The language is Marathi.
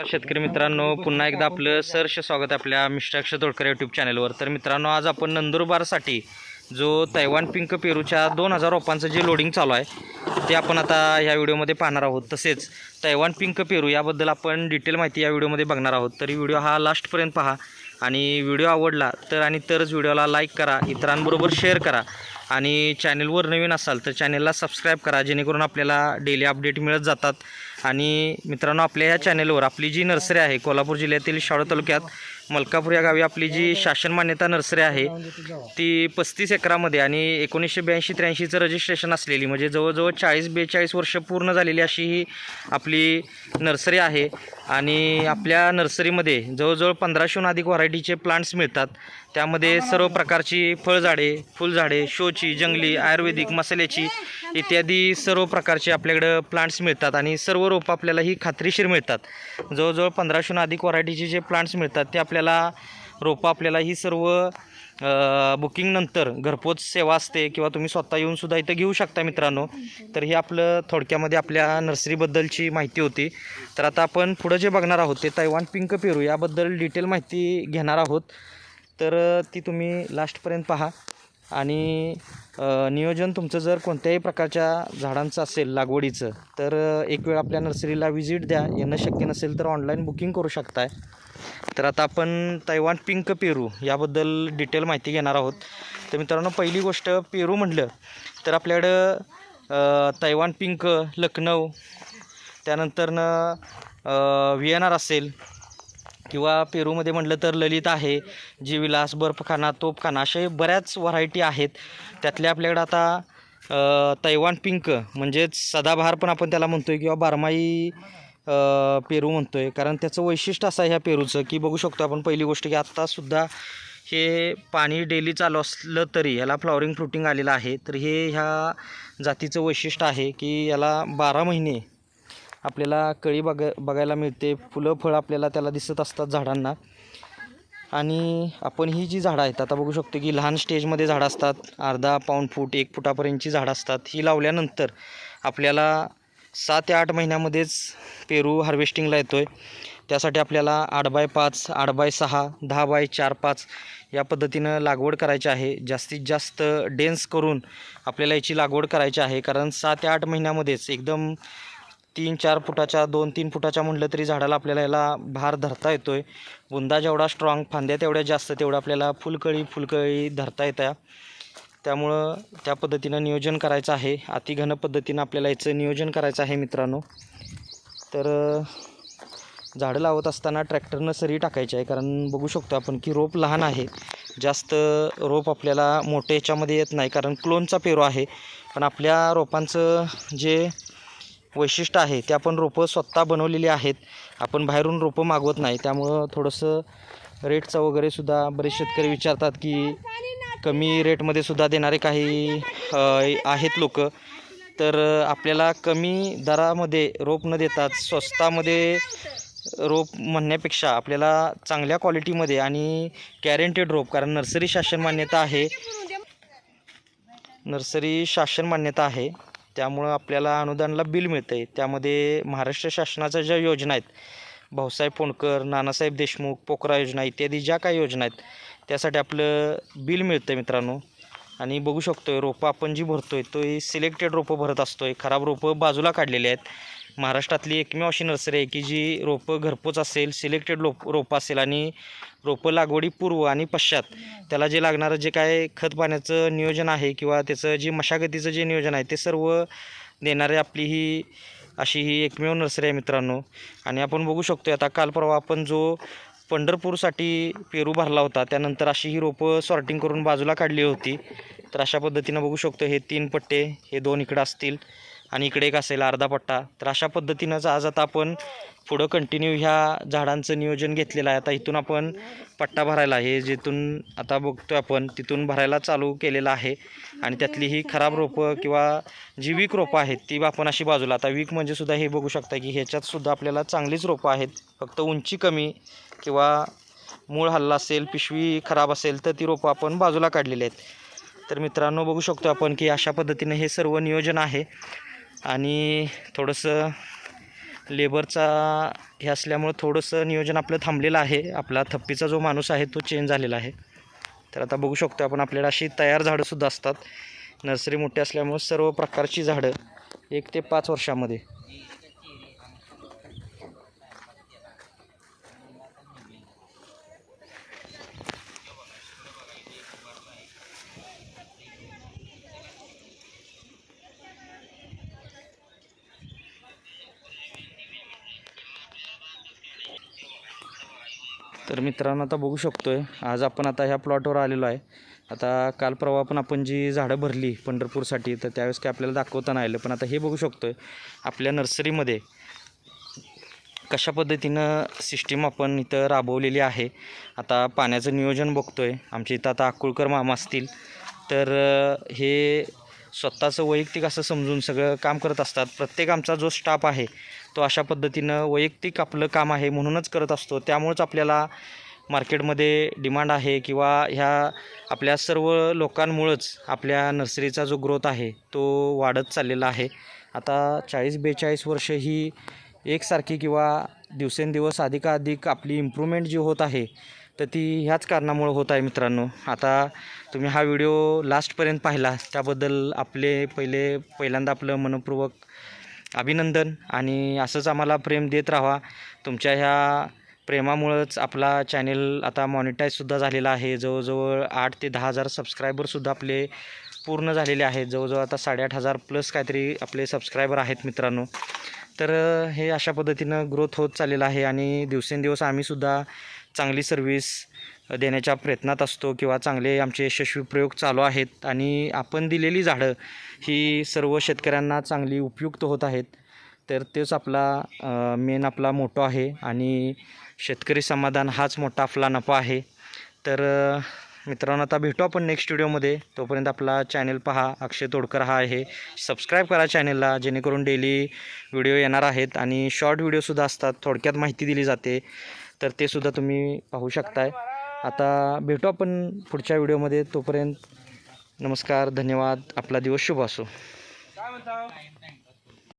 नमस्कार शेतकरी मित्रांनो. पुन्हा एकदा आपलं सहर्ष स्वागत आपल्या मिस्टर अक्षय तोडकर यूट्यूब चॅनलवर तर मित्रांनो आज आपण नंदुरबारसाठी जो तैवान पिंक पेरूच्या दोन हजार रोपांचं जे लोडिंग चालू आहे ते आपण आता ह्या व्हिडिओमध्ये पाहणार आहोत. तसेच तैवान पिंक पेरू याबद्दल आपण डिटेल माहिती या व्हिडिओमध्ये बघणार आहोत. तरी व्हिडिओ हा लास्टपर्यंत पहा. आणि व्हिडिओ आवडला तर आणि तरच व्हिडिओला लाईक करा इतरांबरोबर शेअर करा. आणि चॅनलवर नवीन असाल तर चॅनलला सबस्क्राईब करा जेणेकरून आपल्याला डेली अपडेट मिळत जातात. आणि मित्रांनो आपल्या या चॅनलवर आपली जी नर्सरी आहे कोल्हापूर जिल्ह्यातील शाळा तालुक्यात मलकापूर या गावी आपली जी शासन मान्यता नर्सरी आहे ती पस्तीस एकरामध्ये आणि एकोणीसशे ब्याऐंशी त्र्याऐंशीचं रजिस्ट्रेशन असलेली म्हणजे जवळजवळ चाळीस बेचाळीस वर्ष पूर्ण झालेली अशी ही आपली नर्सरी आहे. आणि आपल्या नर्सरीमध्ये जवळजवळ पंधराशेहून अधिक व्हरायटीचे प्लांट्स मिळतात. त्यामध्ये सर्व प्रकारची फळझाडे फुलझाडे शोची जंगली आयुर्वेदिक मसाल्याची इत्यादी सर्व प्रकारचे आपल्याकडं प्लांट्स मिळतात आणि सर्व रोपं आपल्याला ही खात्रीशीर मिळतात. जवळजवळ पंधराशेहून अधिक व्हरायटीचे जे प्लांट्स मिळतात ते आपल्याला रोपं आपल्याला ही सर्व बुकिंगनंतर घरपोच सेवा असते किंवा तुम्ही स्वतः येऊन सुद्धा इथं घेऊ शकता मित्रांनो. तर हे आपलं थोडक्यामध्ये आपल्या नर्सरीबद्दलची माहिती होती. तर आता आपण पुढं जे बघणार आहोत ते तैवान पिंक पेरू याबद्दल डिटेल माहिती घेणार आहोत. तर ती तुम्ही लास्टपर्यंत पहा. आणि नियोजन तुमचं जर कोणत्याही प्रकारच्या झाडांचं असेल लागवडीचं तर एक वेळ आपल्या नर्सरीला व्हिजिट द्या. येणं शक्य नसेल तर ऑनलाईन बुकिंग करू शकताय. तर आता आपण तैवान पिंक पेरू याबद्दल डिटेल माहिती घेणार आहोत. तर मित्रांनो पहिली गोष्ट पेरू म्हटलं तर आपल्याकडं तैवान पिंक लखनौ त्यानंतरनं व्ही एन आर असेल किंवा पेरूमध्ये म्हटलं तर ललित आहे जी विलास बर्फखाना तोपखाना असे बऱ्याच व्हरायटी आहेत. त्यातल्या आपल्याकडं आता तैवान पिंक म्हणजेच सदाबहार पण आपण त्याला म्हणतो आहे किंवा बारमाही पेरू म्हणतो आहे कारण त्याचं वैशिष्ट्य असं आहे ह्या पेरूचं की बघू शकतो आपण पहिली गोष्ट की आत्तासुद्धा हे पाणी डेली चालू असलं तरी याला फ्लॉवरिंग फ्रुटिंग आलेलं आहे. तर हे ह्या जातीचं वैशिष्ट्य आहे की याला बारा महिने आपल्याला कळी बघ बघायला मिळते. फुलं फळं आपल्याला त्याला दिसत असतात झाडांना. आणि आपण ही जी झाडं आहेत आता बघू शकतो की लहान स्टेजमध्ये झाडं असतात. अर्धा पाऊण फूट एक फुटापर्यंतची झाडं असतात. ही लावल्यानंतर आपल्याला सात ते आठ महिन्यामध्येच पेरू हार्वेस्टिंगला येतो आहे त्यासाठी आपल्याला आठ बाय पाच आठ बाय सहा दहा बाय चार पाच या पद्धतीनं लागवड करायची आहे. जास्तीत जास्त डेन्स करून आपल्याला याची लागवड करायची आहे. कारण सात ते आठ महिन्यामध्येच एकदम तीन चार फुटाच्या दोन तीन फुटाच्या म्हटलं तरी झाडाला आपल्याला याला भार धरता येतो आहे बुंदा जेवढा स्ट्रॉंग फांद्या तेवढ्या जास्त तेवढं आपल्याला फुलकळी फुलकळी धरता येत्या. त्यामुळं त्या पद्धतीनं नियोजन करायचं आहे. अतिघन पद्धतीनं आपल्याला याचं नियोजन करायचं आहे मित्रांनो. तर झाडं लावत असताना ट्रॅक्टरनं सरी टाकायची आहे. कारण बघू शकतो आपण की रोप लहान आहे. जास्त रोप आपल्याला मोठे याच्यामध्ये येत नाही. कारण क्लोनचा पेरू आहे. पण आपल्या रोपांचं जे वैशिष्ट्य आहे ते आपण रोपं स्वतः बनवलेली आहेत. आपण बाहेरून रोपं मागवत नाही. त्यामुळं थोडंसं रेटचं वगैरे सुद्धा बरेच शेतकरी विचारतात की कमी रेटमध्ये सुद्धा देणारे काही आहेत लोक. तर आपल्याला कमी दरामध्ये रोप न देतात स्वस्तामध्ये रोप म्हणण्यापेक्षा आपल्याला चांगल्या क्वालिटीमध्ये आणि गॅरंटेड रोप कारण नर्सरी शासन मान्यता आहे. नर्सरी शासन मान्यता आहे. त्यामुळं आपल्याला अनुदानाला बिल मिळतं आहे त्यामध्ये महाराष्ट्र शासनाच्या ज्या योजना आहेत भाऊसाहेब फोंडकर नानासाहेब देशमुख पोकरा योजना इत्यादी ज्या काही योजना आहेत त्यासाठी आपलं बिल मिळतं आहे मित्रांनो. आणि बघू शकतो आहे रोपं आपण जी भरतो आहे तो सिलेक्टेड रोपं भरत असतो आहे खराब रोपं बाजूला काढलेली आहेत. महाराष्ट्रातली एकमेव अशी नर्सरी आहे की जी रोपं घरपोच असेल सिलेक्टेड रोप रोपं असेल आणि रोपं लागवडी पूर्व आणि पश्चात त्याला जे लागणारं जे काय खत पाण्याचं नियोजन आहे किंवा त्याचं जे मशागतीचं जे नियोजन आहे ते सर्व देणारे आपली ही अशी ही एकमेव नर्सरी आहे मित्रांनो. आणि आपण बघू शकतो आता काल परवा आपण जो पंढरपूरसाठी पेरू भरला होता. त्यानंतर अशी ही रोपं सॉर्टिंग करून बाजूला काढली होती. तर अशा पद्धतीनं बघू शकतो हे तीन पट्टे हे दोन इकडं असतील आणि इकडे एक असेल अर्धा पट्टा. तर अशा पद्धतीनंच आज आता आपण पुढं कंटिन्यू ह्या झाडांचं नियोजन घेतलेलं आहे. आता इथून आपण पट्टा भरायला हे जिथून आता बघतो आपण तिथून भरायला चालू केलेलं आहे. आणि त्यातली ही खराब रोपं किंवा जी वीक रोपं आहेत ती आपण अशी बाजूला आता वीक म्हणजे सुद्धा हे बघू शकता की ह्याच्यातसुद्धा आपल्याला चांगलीच रोपं आहेत. फक्त उंची कमी किंवा मूळ हल्ला असेल पिशवी खराब असेल तर ती रोपं आपण बाजूला काढलेली आहेत. तर मित्रांनो बघू शकतो आपण की अशा पद्धतीने हे सर्व नियोजन आहे. आणि थोडंसं लेबरचा हे असल्यामुळं थोडंसं नियोजन आपलं थांबलेलं आहे. आपला थप्पीचा जो माणूस आहे तो चेंज झालेला आहे. तर आता बघू शकतो आपण आपल्याला अशी तयार झाडंसुद्धा असतात. नर्सरी मोठी असल्यामुळं सर्व प्रकारची झाडं एक ते पाच वर्षामध्ये. तर मित्रांनो आता बघू शकतो आहे आज आपण आता ह्या प्लॉटवर आलेलो आहे. आता काल परवा पण आपण जी झाडं भरली पंढरपूरसाठी तर त्यावेळेस काय आपल्याला दाखवता नाही आलं. पण आता हे बघू शकतो आहे आपल्या नर्सरीमध्ये कशा पद्धतीनं सिस्टीम आपण इथं राबवलेली आहे. आता पाण्याचं नियोजन बघतो आहे आमच्या इथं आता अक्कुळकर मामा असतील. तर हे स्वतःचं वैयक्तिक असं समजून सगळं काम करत असतात. प्रत्येक आमचा जो स्टाफ आहे तो अशा पद्धतीनं वैयक्तिक आपलं काम आहे म्हणूनच करत असतो. त्यामुळंच आपल्याला मार्केटमध्ये डिमांड आहे किंवा ह्या आपल्या सर्व लोकांमुळंच आपल्या नर्सरीचा जो ग्रोथ आहे तो वाढत चाललेला आहे. आता चाळीस बेचाळीस वर्ष ही एकसारखी किंवा दिवसेंदिवस अधिकाधिक आपली इम्प्रूव्हमेंट जी होत आहे तर ती ह्याच कारणामुळं होत आहे मित्रांनो. आता तुम्ही हा व्हिडिओ लास्टपर्यंत पाहिला त्याबद्दल आपले पहिले पहिल्यांदा आपलं मनपूर्वक अभिनंदन आणि असंच आम्हाला प्रेम देत राहा तुमच्या ह्या प्रेमामुळंच आपला चॅनेल आता मॉनिटाईजसुद्धा झालेला आहे. जवळजवळ आठ ते दहा हजार सबस्क्रायबरसुद्धा आपले पूर्ण झालेले आहेत. जवळजवळ आता साडेआठ हजार प्लस काहीतरी आपले सबस्क्रायबर आहेत मित्रांनो. तर हे अशा पद्धतीनं ग्रोथ होत चाललेलं आहे आणि दिवसेंदिवस आम्हीसुद्धा चांगली सर्विस देण्याच्या प्रयत्नात असतो किंवा चांगले आमचे यशस्वी प्रयोग चालू आहेत आणि आपण दिलेली झाडं ही सर्व शेतकऱ्यांना चांगली उपयुक्त होत आहेत. तर तेच आपला मेन आपला मोठो आहे आणि शेतकरी समाधान हाच मोठा आपला नफा आहे. तर मित्रांनो आता भेटू आपण नेक्स्ट व्हिडिओमध्ये तोपर्यंत आपला चॅनल पहा. अक्षय तोडकर हा आहे. सबस्क्राईब करा चॅनलला जेणेकरून डेली व्हिडिओ येणार आहेत आणि शॉर्ट व्हिडिओसुद्धा असतात. थोडक्यात माहिती दिली जाते. तर ते सुद्धा तुम्ही पाहू शकताय. आता भेटू आपण पुढच्या व्हिडिओमध्ये. तोपर्यंत नमस्कार धन्यवाद. आपला दिवस शुभ असो. काय म्हणता?